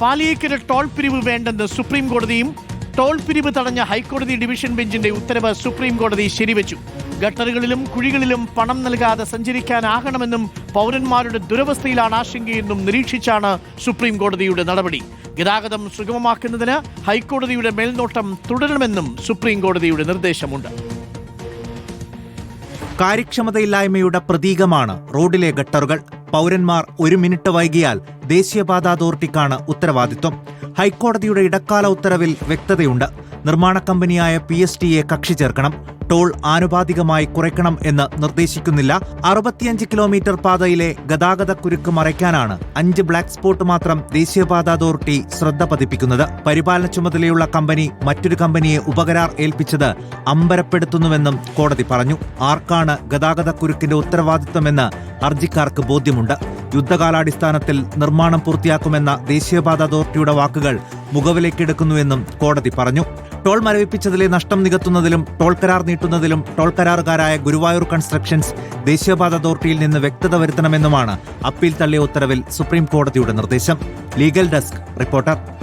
Paliyekkara toll പിരിവ് വേണ്ടെന്ന് supreme കോടതിയും ടോൾ പിരിവ് തടഞ്ഞ ഹൈക്കോടതി ഡിവിഷൻ ബെഞ്ചിന്റെ ഉത്തരവ് സുപ്രീം കോടതി ശരിവച്ചു. ഗട്ടറുകളിലും കുഴികളിലും പണം നൽകാതെ സഞ്ചരിക്കാനാകണമെന്നും പൗരന്മാരുടെ ദുരവസ്ഥയിലാണ് ആശങ്കയെന്നും നിരീക്ഷിച്ചാണ് സുപ്രീം കോടതിയുടെ നടപടി. ഗതാഗതം സുഗമമാക്കുന്നതിന് ഹൈക്കോടതിയുടെ മേൽനോട്ടം തുടരണമെന്നും സുപ്രീം കോടതിയുടെ നിർദ്ദേശമുണ്ട്. കാര്യക്ഷമതയില്ലായ്മയുടെ പ്രതീകമാണ് റോഡിലെ ഗട്ടറുകൾ. പൗരന്മാർ ഒരു മിനിറ്റ് വൈകിയാൽ ദേശീയപാത അതോറിറ്റിക്കാണ് ഉത്തരവാദിത്വം. ഹൈക്കോടതിയുടെ ഇടക്കാല ഉത്തരവിൽ വ്യക്തതയുണ്ട്. നിർമ്മാണ കമ്പനിയായ പി എസ് ടിയെ കക്ഷി ചേർക്കണം. ടോൾ ആനുപാതികമായി കുറയ്ക്കണം എന്ന് നിർദ്ദേശിക്കുന്നില്ല. അറുപത്തിയഞ്ച് കിലോമീറ്റർ പാതയിലെ ഗതാഗത കുരുക്ക് മറയ്ക്കാനാണ് അഞ്ച് ബ്ലാക്ക് സ്പോട്ട് മാത്രം ദേശീയപാത അതോറിറ്റി ശ്രദ്ധ പതിപ്പിക്കുന്നത്. പരിപാലന ചുമതലയുള്ള കമ്പനി മറ്റൊരു കമ്പനിയെ ഉപകരാർ ഏൽപ്പിച്ചത് അമ്പരപ്പെടുത്തുന്നുവെന്നും കോടതി പറഞ്ഞു. ആർക്കാണ് ഗതാഗത കുരുക്കിന്റെ ഉത്തരവാദിത്വമെന്ന് ഹർജിക്കാർക്ക് ബോധ്യമുണ്ട്. യുദ്ധകാലാടിസ്ഥാനത്തിൽ നിർമ്മാണം പൂർത്തിയാക്കുമെന്ന ദേശീയപാത അതോറിറ്റിയുടെ വാക്കുകൾ മുഖവിലേക്കെടുക്കുന്നുവെന്നും കോടതി പറഞ്ഞു. ടോൾ മരവിപ്പിച്ചതിലെ നഷ്ടം നികത്തുന്നതിലും ടോൾ കരാർ നീട്ടുന്നതിലും ടോൾ കരാറുകാരായ ഗുരുവായൂർ കൺസ്ട്രക്ഷൻസ് ദേശീയപാത അതോറിറ്റിയിൽ നിന്ന് വ്യക്തത വരുത്തണമെന്നുമാണ് അപ്പീൽ തള്ളിയ ഉത്തരവിൽ സുപ്രീം കോടതിയുടെ നിർദ്ദേശം. Legal desk reporter.